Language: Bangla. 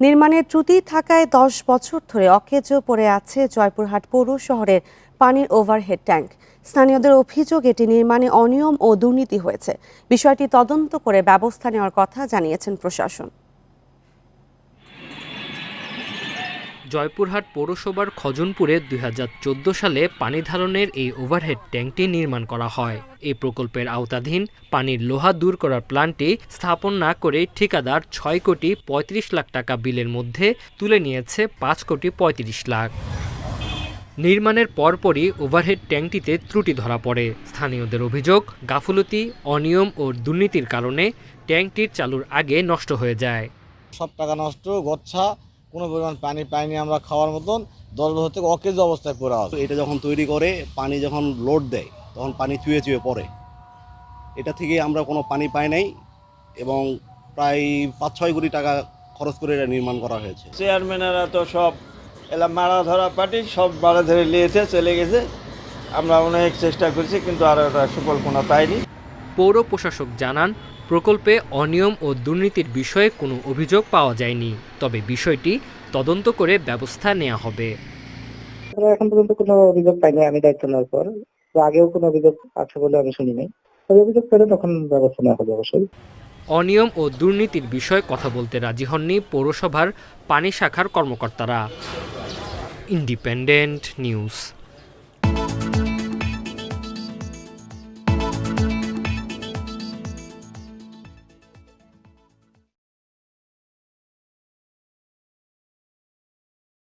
নির্মাণের ত্রুটি থাকায় দশ বছর ধরে অকেজ পড়ে আছে জয়পুরহাট পৌর শহরের পানির ওভারহেড ট্যাঙ্ক। স্থানীয়দের অভিযোগ, এটি নির্মাণে অনিয়ম ও দুর্নীতি হয়েছে। বিষয়টি তদন্ত করে ব্যবস্থা নেওয়ার কথা জানিয়েছেন প্রশাসন। জয়পুরহাট পৌরসভার খজনপুরে দুই হাজার চোদ্দ সালে পানি ধারণের এই ওভারহেড ট্যাঙ্কটি নির্মাণ করা হয়। এই প্রকল্পের আওতাধীন পানির লোহা দূর করার প্ল্যান্টটি স্থাপন না করে ঠিকাদার ছয় কোটি পঁয়ত্রিশ লাখ টাকা বিলের মধ্যে তুলে নিয়েছে পাঁচ কোটি পঁয়ত্রিশ লাখ। নির্মাণের পরপরই ওভারহেড ট্যাঙ্কটিতে ত্রুটি ধরা পড়ে। স্থানীয়দের অভিযোগ, গাফলতি, অনিয়ম ও দুর্নীতির কারণে ট্যাঙ্কটির চালুর আগে নষ্ট হয়ে যায়। সব টাকা নষ্ট, গচ্ছা কোনো পরিমাণ পানি পাইনি আমরা খাওয়ার মতন দশ বছর থেকে অকেজ অবস্থায় পড়ে আছে। এটা যখন তৈরি করে পানি যখন লোড দেয় তখন পানি চুয়ে চুয়ে পড়ে। এটা থেকে আমরা কোনো পানি পাই নাই এবং প্রায় পাঁচ ছয় কোটি টাকা খরচ করে এটা নির্মাণ করা হয়েছে। চেয়ারম্যানেরা তো সব এলা মারা ধরা পার্টি সব মারা ধরে নিয়েছে চলে গেছে। আমরা অনেক চেষ্টা করেছি কিন্তু আর ওটা সুফল কোনো পাইনি। পৌর প্রশাসক জানান প্রকল্পে অনিয়ম ও দুর্নীতির বিষয়ে কোনো অভিযোগ পাওয়া যায়নি। তবে বিষয়টি তদন্ত করে ব্যবস্থা নেওয়া হবে। এখন পর্যন্ত কোনো অভিযোগ পাইনি আমি দায়িত্ব নেওয়ার পর। আগেও কোনো অভিযোগ আছে বলে আমি শুনি নাই। তবে অভিযোগ পেলে তখন ব্যবস্থা নেওয়া হবে অবশ্যই। অনিয়ম ও দুর্নীতির বিষয়ে কথা বলতে রাজি হননি পৌরসভার পানি শাখার কর্মকর্তারা। Independent news.